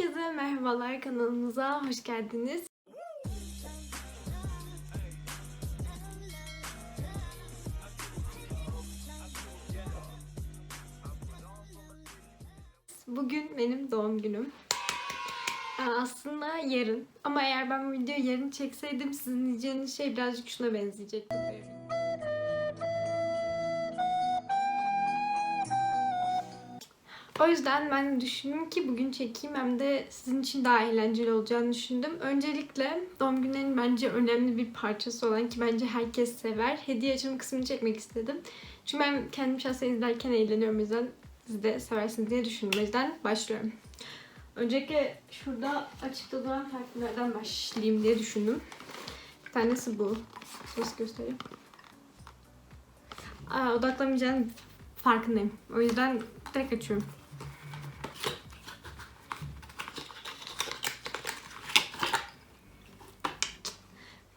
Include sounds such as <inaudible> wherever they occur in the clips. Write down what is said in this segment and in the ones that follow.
Herkese merhabalar kanalımıza hoş geldiniz. Bugün benim doğum günüm. Ee, Aslında yarın. Ama eğer ben bu videoyu yarın çekseydim sizin diyeceğiniz şey birazcık şuna benzeyecekti. O yüzden ben düşündüm ki bugün çekeyim hem de sizin için daha eğlenceli olacağını düşündüm. Öncelikle doğum günlerinin bence önemli bir parçası olan ki bence herkes sever. Hediye açılım kısmını çekmek istedim. Çünkü ben kendim şahsen izlerken eğleniyorum o yüzden siz de seversiniz diye düşündüm. O yüzden başlıyorum. Öncelikle şurada açıkta duran takvimlerden başlayayım diye düşündüm. Bir tanesi bu. Ses göstereyim. Aa, odaklamayacağım farkındayım. O yüzden direkt açıyorum.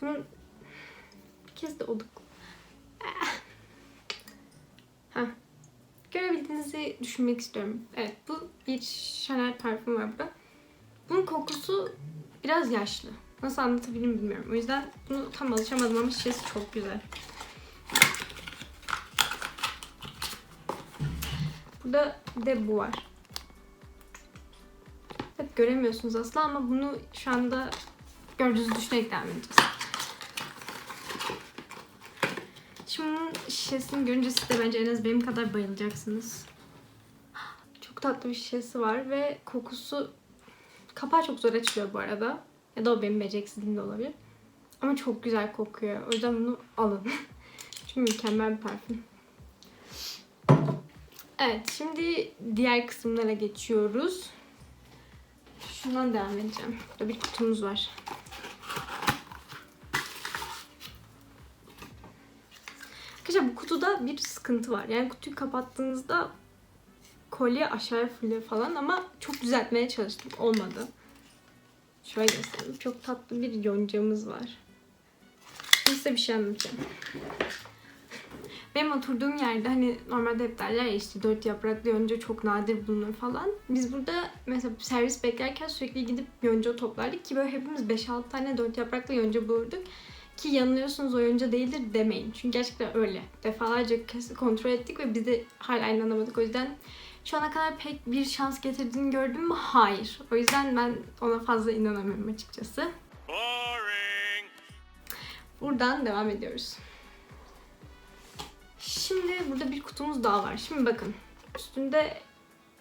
Bunu bir kez de oduk. Ha. Görebildiğinizi düşünmek istiyorum. Evet bu bir Chanel parfüm var burada. Bunun kokusu biraz yaşlı. Nasıl anlatabilirim bilmiyorum. O yüzden bunu tam alışamadım ama şişesi çok güzel. Burada de bu var. Hep göremiyorsunuz aslında ama bunu şu anda gördüğünüzü düşünerek devam edeceğiz. Şimdi bunun şişesini görünce siz de bence en az benim kadar bayılacaksınız. Çok tatlı bir şişesi var ve kokusu kapağı çok zor açılıyor bu arada. Ya da o benim beceriksizliğim de olabilir. Ama çok güzel kokuyor. O yüzden bunu alın. <laughs> Çünkü mükemmel bir parfüm. Evet, şimdi diğer kısımlara geçiyoruz. Şundan devam edeceğim. Burada bir kutumuz var. Bu kutuda bir sıkıntı var. Yani kutuyu kapattığınızda kolye aşağıya fırlıyor falan ama çok düzeltmeye çalıştım. Olmadı. Şöyle göstereyim. Çok tatlı bir yoncamız var. Size bir şey anlatacağım. Benim oturduğum yerde hani normalde hep derler ya işte dört yapraklı yonca çok nadir bulunur falan. Biz burada mesela servis beklerken sürekli gidip yonca toplardık ki böyle hepimiz 5-6 tane dört yapraklı yonca bulurduk. Ki yanılıyorsunuz o yonca değildir demeyin. Çünkü gerçekten öyle. Defalarca kez kontrol ettik ve biz de hala inanamadık. O yüzden şu ana kadar pek bir şans getirdiğini gördüm mü? Hayır. O yüzden ben ona fazla inanamıyorum açıkçası. Boring. Buradan devam ediyoruz. Şimdi burada bir kutumuz daha var. Şimdi bakın. Üstünde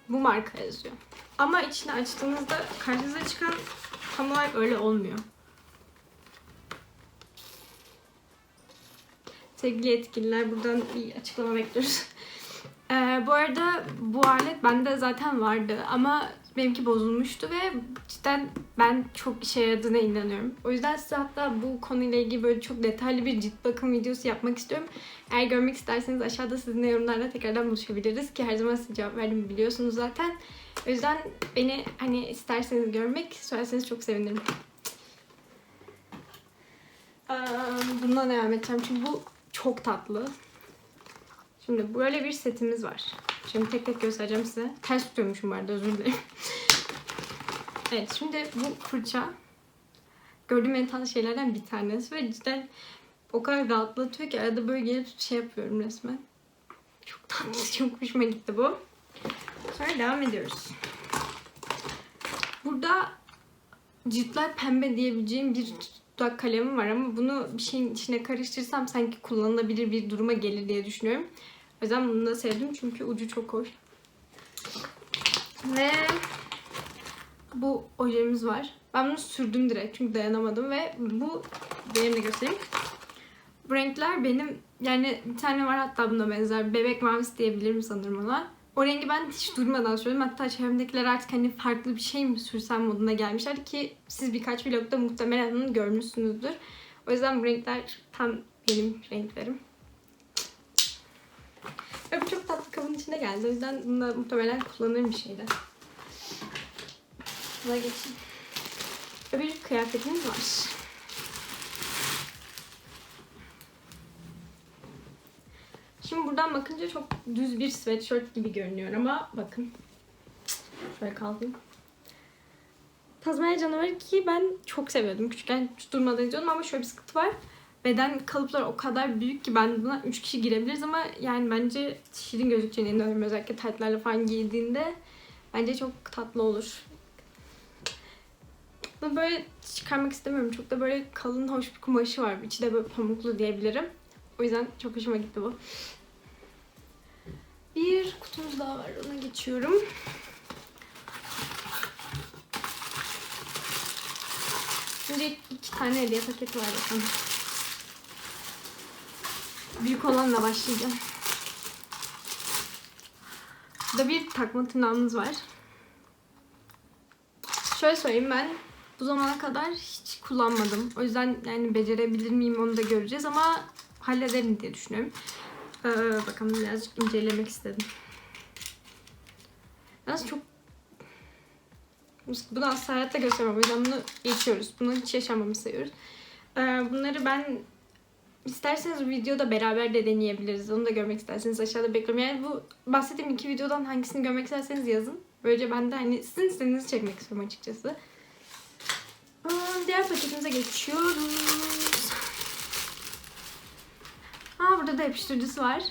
bu marka yazıyor. Ama içini açtığınızda karşınıza çıkan tam olarak öyle olmuyor. Sevgili yetkililer buradan bir açıklama bekliyoruz. <laughs> Ee, bu arada bu alet bende zaten vardı ama benimki bozulmuştu ve cidden ben çok işe yaradığına inanıyorum. O yüzden size hatta bu konuyla ilgili böyle çok detaylı bir cilt bakım videosu yapmak istiyorum. Eğer görmek isterseniz aşağıda sizinle yorumlarda tekrardan buluşabiliriz ki her zaman size cevap verdiğimi biliyorsunuz zaten. O yüzden beni hani isterseniz görmek, söylerseniz çok sevinirim. Bundan devam edeceğim çünkü bu çok tatlı. Şimdi böyle bir setimiz var. Şimdi tek tek göstereceğim size. Ters tutuyormuşum bu arada özür dilerim. evet şimdi bu fırça gördüğüm en tatlı şeylerden bir tanesi ve cidden o kadar rahatlatıyor ki arada böyle gelip şey yapıyorum resmen. Çok tatlı, <laughs> çok hoşuma gitti bu. Sonra devam ediyoruz. Burada ciltler pembe diyebileceğim bir dudak kalemi var ama bunu bir şeyin içine karıştırsam sanki kullanılabilir bir duruma gelir diye düşünüyorum. O yüzden bunu da sevdim çünkü ucu çok hoş. Ve bu ojemiz var. Ben bunu sürdüm direkt çünkü dayanamadım ve bu benim de göstereyim. Bu renkler benim yani bir tane var hatta buna benzer bebek mavisi diyebilirim sanırım ona. O rengi ben hiç durmadan sürdüm. Hatta çevremdekiler artık hani farklı bir şey mi sürsem moduna gelmişler ki siz birkaç vlogda muhtemelen onu görmüşsünüzdür. O yüzden bu renkler tam benim renklerim. Ve bu çok tatlı kabın içine geldi. O yüzden bunu muhtemelen kullanırım bir şeyde. Buna geçeyim. Ve bir kıyafetimiz var. Şimdi buradan bakınca çok düz bir sweatshirt gibi görünüyor ama bakın. Şöyle kaldırayım. Tazmanya canavarı ki ben çok seviyordum. Küçükken durmadan izliyordum ama şöyle bir sıkıntı var. Beden kalıpları o kadar büyük ki ben buna 3 kişi girebiliriz ama yani bence şirin gözükeceğine inanıyorum. Özellikle taytlarla falan giydiğinde bence çok tatlı olur. Bunu böyle çıkarmak istemiyorum. Çok da böyle kalın hoş bir kumaşı var. İçi de böyle pamuklu diyebilirim. O yüzden çok hoşuma gitti bu. Bir kutumuz daha var. Ona geçiyorum. Şimdi iki tane hediye paketi var bakalım. Büyük olanla başlayacağım. Burada bir takma tırnağımız var. Şöyle söyleyeyim ben bu zamana kadar hiç kullanmadım. O yüzden yani becerebilir miyim onu da göreceğiz ama hallederim diye düşünüyorum. Ee, bakalım birazcık incelemek istedim. Yalnız çok bunu asla hayatta göstermem. O yüzden bunu geçiyoruz. Bunu hiç yaşamamı sayıyoruz. Ee, bunları ben isterseniz videoda beraber de deneyebiliriz. Onu da görmek isterseniz aşağıda bekliyorum. Yani bu bahsettiğim iki videodan hangisini görmek isterseniz yazın. Böylece ben de hani sizin istediğinizi çekmek istiyorum açıkçası. Aa, Diğer paketimize geçiyoruz. Aa burada da yapıştırıcısı var.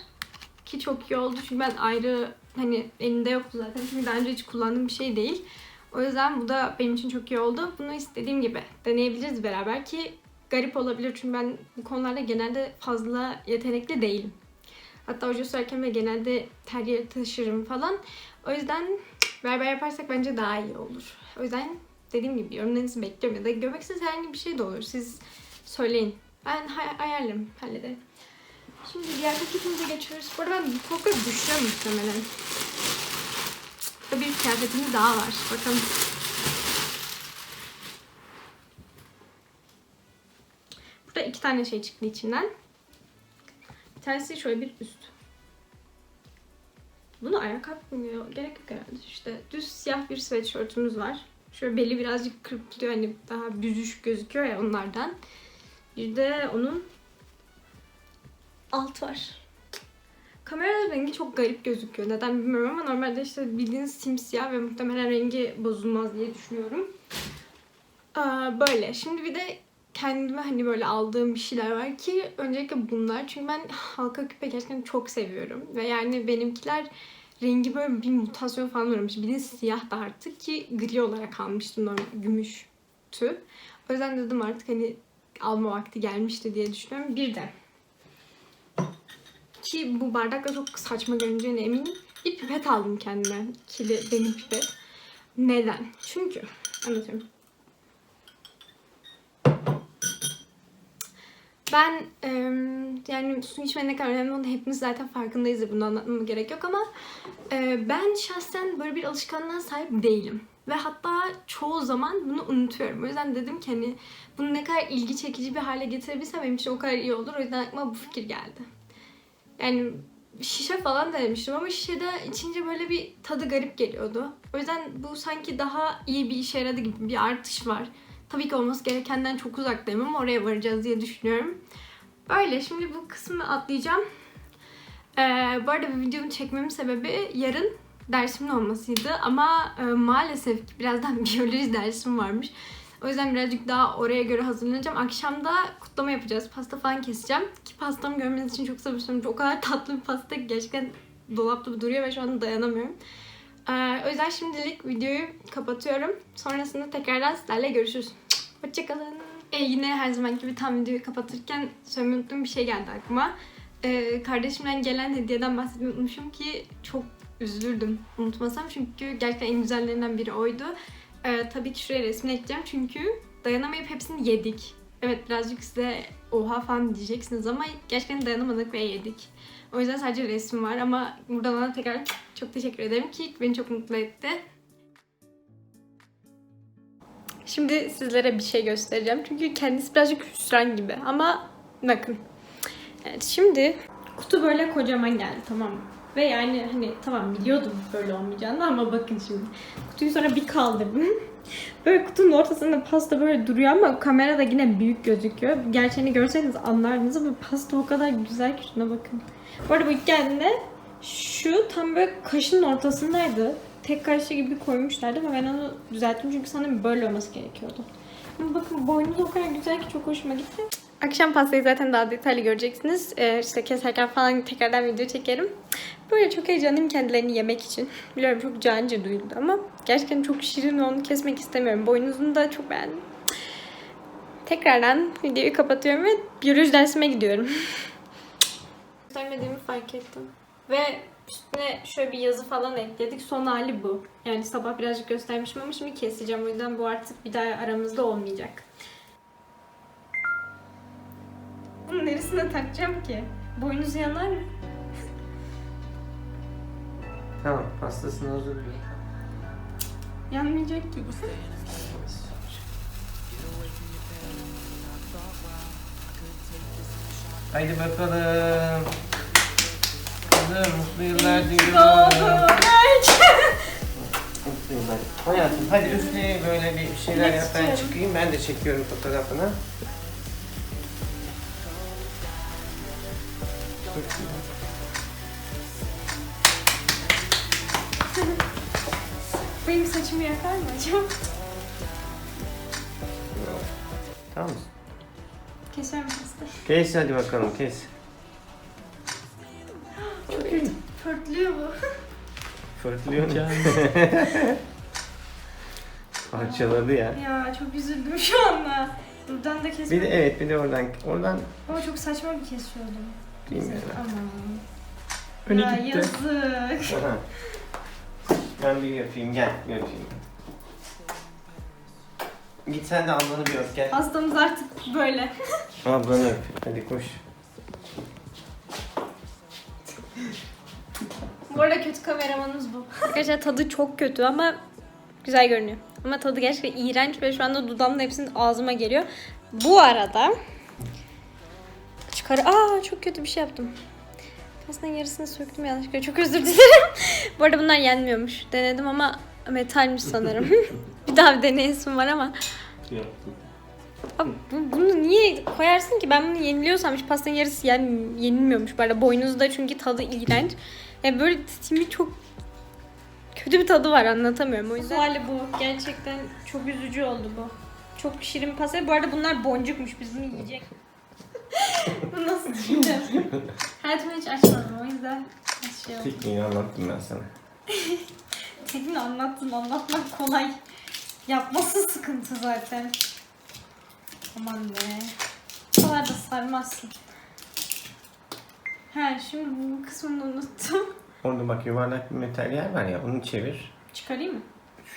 Ki çok iyi oldu çünkü ben ayrı hani elinde yoktu zaten. Çünkü daha önce hiç kullandığım bir şey değil. O yüzden bu da benim için çok iyi oldu. Bunu istediğim gibi deneyebiliriz beraber ki garip olabilir çünkü ben bu konularda genelde fazla yetenekli değilim. Hatta hoca sürerken de genelde yere taşırım falan. O yüzden beraber yaparsak bence daha iyi olur. O yüzden dediğim gibi yorumlarınızı bekliyorum ya da istediğiniz herhangi bir şey de olur. Siz söyleyin. Ben hay- ayarlarım, hallederim. Şimdi diğer paketimize geçiyoruz. Bu arada ben bu korkuya düşeceğim muhtemelen. Burada bir kıyafetimiz daha var. Bakalım. Burada iki tane şey çıktı içinden. Bir tanesi şöyle bir üst. Bunu ayağa kalkmıyor. Gerek yok herhalde. İşte düz siyah bir sweatshirtümüz var. Şöyle beli birazcık kırpılıyor. Hani daha büzüş gözüküyor ya onlardan. Bir de onun alt var. Kamera rengi çok garip gözüküyor. Neden bilmiyorum ama normalde işte bildiğiniz simsiyah ve muhtemelen rengi bozulmaz diye düşünüyorum. Aa, böyle. Şimdi bir de kendime hani böyle aldığım bir şeyler var ki öncelikle bunlar. Çünkü ben halka küpe gerçekten çok seviyorum. Ve yani benimkiler rengi böyle bir mutasyon falan uğramış. Bildiğiniz siyah da artık ki gri olarak almıştım normal gümüştü. O yüzden dedim artık hani alma vakti gelmişti diye düşünüyorum. Bir de ki bu bardakla çok saçma görüneceğine eminim. Bir pipet aldım kendime. İkili benim pipet. Neden? Çünkü anlatıyorum. Ben yani su içmenin ne kadar önemli olduğunu hepimiz zaten farkındayız. Bunu anlatmama gerek yok ama ben şahsen böyle bir alışkanlığa sahip değilim. Ve hatta çoğu zaman bunu unutuyorum. O yüzden dedim ki hani bunu ne kadar ilgi çekici bir hale getirebilsem benim için o kadar iyi olur. O yüzden aklıma bu fikir geldi. Yani şişe falan denemiştim ama şişede içince böyle bir tadı garip geliyordu. O yüzden bu sanki daha iyi bir işe yaradı gibi bir artış var. Tabii ki olması gerekenden çok uzaktayım ama oraya varacağız diye düşünüyorum. Böyle şimdi bu kısmı atlayacağım. Ee, bu arada bu videomu çekmemin sebebi yarın dersimin olmasıydı ama e, maalesef birazdan <laughs> biyoloji dersim varmış. O yüzden birazcık daha oraya göre hazırlanacağım. Akşam da kutlama yapacağız. Pasta falan keseceğim. Ki pastamı görmeniz için çok sabırsızlanıyorum. O kadar <laughs> tatlı bir pasta ki gerçekten dolapta duruyor ve şu an dayanamıyorum. Ee, o yüzden şimdilik videoyu kapatıyorum. Sonrasında tekrardan sizlerle görüşürüz. Hoşçakalın. E, yine her zaman gibi tam videoyu kapatırken söylemeyi unuttuğum bir şey geldi aklıma. Ee, kardeşimden gelen hediyeden bahsetmeyi unutmuşum ki çok üzülürdüm unutmasam. Çünkü gerçekten en güzellerinden biri oydu. Ee, tabii ki şuraya resmini ekleyeceğim çünkü dayanamayıp hepsini yedik. Evet birazcık size oha falan diyeceksiniz ama gerçekten dayanamadık ve yedik. O yüzden sadece resim var ama buradan ona tekrar çok teşekkür ederim ki beni çok mutlu etti. Şimdi sizlere bir şey göstereceğim. Çünkü kendisi birazcık hüsran gibi ama bakın. Evet şimdi kutu böyle kocaman geldi tamam mı? Ve yani hani tamam biliyordum böyle olmayacağını ama bakın şimdi. Kutuyu sonra bir kaldırdım. <laughs> Böyle kutunun ortasında pasta böyle duruyor ama kamerada yine büyük gözüküyor. Gerçeğini görseniz anlardınız ama pasta o kadar güzel ki şuna bakın. Bu arada bu ilk geldiğinde şu tam böyle kaşın ortasındaydı. tek kaşlı gibi koymuşlardı ama ben onu düzelttim çünkü sanırım böyle olması gerekiyordu. Ama bakın boynuz o kadar güzel ki çok hoşuma gitti. Akşam pastayı zaten daha detaylı göreceksiniz. Ee, işte keserken falan tekrardan video çekerim. Böyle çok heyecanlıyım kendilerini yemek için. Biliyorum çok canice duyuldu ama gerçekten çok şirin onu kesmek istemiyorum. Boynuzunu da çok beğendim. Tekrardan videoyu kapatıyorum ve biyoloji dersime gidiyorum. <laughs> Göstermediğimi fark ettim. Ve üstüne şöyle bir yazı falan ekledik. Son hali bu. Yani sabah birazcık göstermişim ama şimdi keseceğim. O yüzden bu artık bir daha aramızda olmayacak. Bunu neresine takacağım ki? Boynuz yanar mı? Tamam pastasını hazırlıyor. Yanmayacak ki. Haydi bakalım. Kızım mutlu yıllar diliyorum. Mutlu yıllar. Hayatım hadi üstüne böyle bir şeyler yap ben çıkayım. Ben de çekiyorum fotoğrafını. Saçımı yakar mı acaba? Tamam mısın? Keser misin? Kes hadi bakalım kes. Çok kötü. Pörtlüyor bu. Fırtlıyor mu? <laughs> Parçaladı ya. ya çok üzüldüm şu anda. Buradan da kesmek. Bir de evet bir de oradan oradan Ama çok saçma bir kesiyordum. bilmiyorum. Aman. Öne ya gitti. yazık. Aha. <laughs> Ben bir yapayım gel yapayım. Git sen de ablanı bir öp gel. Hastamız artık böyle. <laughs> Ablanı öp. Hadi koş. Bu arada kötü kameramanımız bu. Arkadaşlar tadı çok kötü ama güzel görünüyor. Ama tadı gerçekten iğrenç ve şu anda dudağımın hepsinin ağzıma geliyor. Bu arada çıkar. Aa çok kötü bir şey yaptım. Aslında yarısını söktüm yanlışlıkla. Çok özür dilerim. <laughs> Bu arada bunlar yenmiyormuş. Denedim ama metalmiş sanırım. <laughs> bir daha bir deneyesim var ama. Abi bu- bunu niye koyarsın ki? Ben bunu yeniliyorsam hiç pastanın yarısı yen, yenilmiyormuş. Arada boynuzda çünkü tadı iğrenç. Yani böyle şimdi çok kötü bir tadı var anlatamıyorum o yüzden. hali bu. Gerçekten çok üzücü oldu bu. Çok şirin pasta. Bu arada bunlar boncukmuş. Biz bunu yiyecek. Bu nasıl düşüneceğim? Hayatımı hiç açmadım o yüzden şey oldu. Tekniğini anlattım ben sana. <laughs> Tekini anlattın. Anlatmak kolay. Yapması sıkıntı zaten. Aman be. Bu kadar da sarmazsın. Ha şimdi bu kısmını unuttum. Orada bak yuvarlak bir metal yer var ya onu çevir. Çıkarayım mı?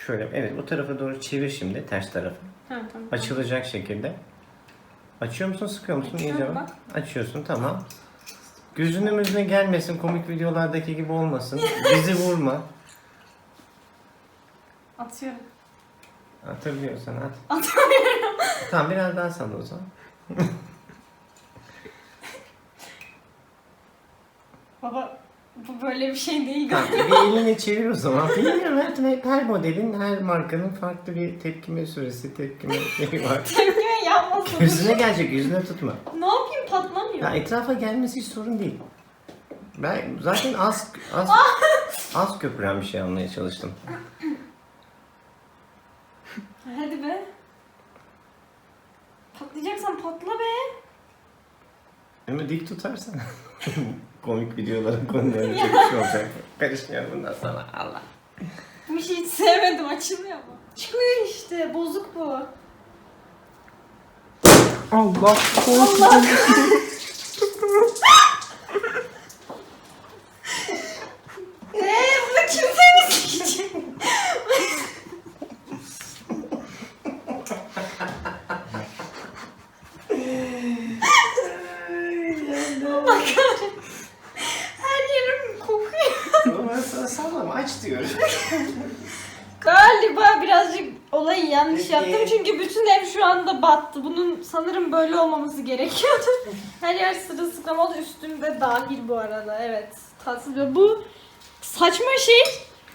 Şöyle evet o tarafa doğru çevir şimdi ters tarafı. Ha tamam. Açılacak şekilde. Açıyor musun sıkıyor musun? Açıyorum İyice bak. Açıyorsun tamam. Gözüne müzüne gelmesin komik videolardaki gibi olmasın. Bizi vurma. Atıyorum. Atabiliyorsan at. Atamıyorum. Tamam biraz daha sal o zaman. <laughs> Baba bu böyle bir şey değil Tamam, galiba. bir elini çevir o zaman. Bilmiyorum hep her modelin, her markanın farklı bir tepkime süresi, tepkime şeyi var. Yanmasın. Yüzüne gelecek, yüzüne tutma. ne yapayım patlamıyor. Ya etrafa gelmesi hiç sorun değil. Ben zaten az az <laughs> az köpüren bir şey almaya çalıştım. Hadi be. Patlayacaksan patla be. Ama dik tutarsan <laughs> komik videoların konuları çok şey olacak. Karışmıyor bundan sonra Allah. Bu işi hiç sevmedim açılmıyor mu? Çıkmıyor işte bozuk bu. Allah Allah <laughs> Eee bunu kim temizleyecek? Allah kahretsin. Her yerim kokuyor. Sallama aç diyorum. Galiba birazcık olayı yanlış yaptım çünkü bütün ev şu anda battı. Bunun sanırım böyle olmaması gerekiyordu. <laughs> Her yer sırılsıklam oldu. Üstümde dahil bu arada. Evet. Tatsız bir. Bu saçma şey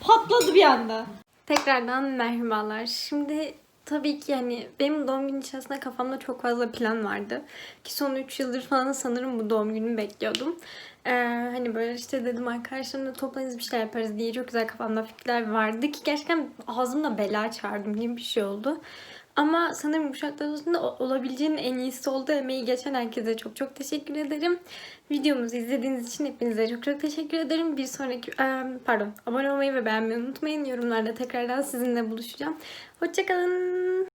patladı bir anda. Tekrardan merhabalar. Şimdi tabii ki yani benim doğum günü içerisinde kafamda çok fazla plan vardı. Ki son 3 yıldır falan sanırım bu doğum günümü bekliyordum. Ee, hani böyle işte dedim arkadaşlarımla toplanırız bir şeyler yaparız diye çok güzel kafamda fikirler vardı ki gerçekten ağzımda bela çağırdım gibi bir şey oldu. Ama sanırım Uşak Dalı'nda olabileceğinin en iyisi oldu. Emeği geçen herkese çok çok teşekkür ederim. Videomuzu izlediğiniz için hepinize çok çok teşekkür ederim. Bir sonraki, pardon, abone olmayı ve beğenmeyi unutmayın. Yorumlarda tekrardan sizinle buluşacağım. Hoşçakalın.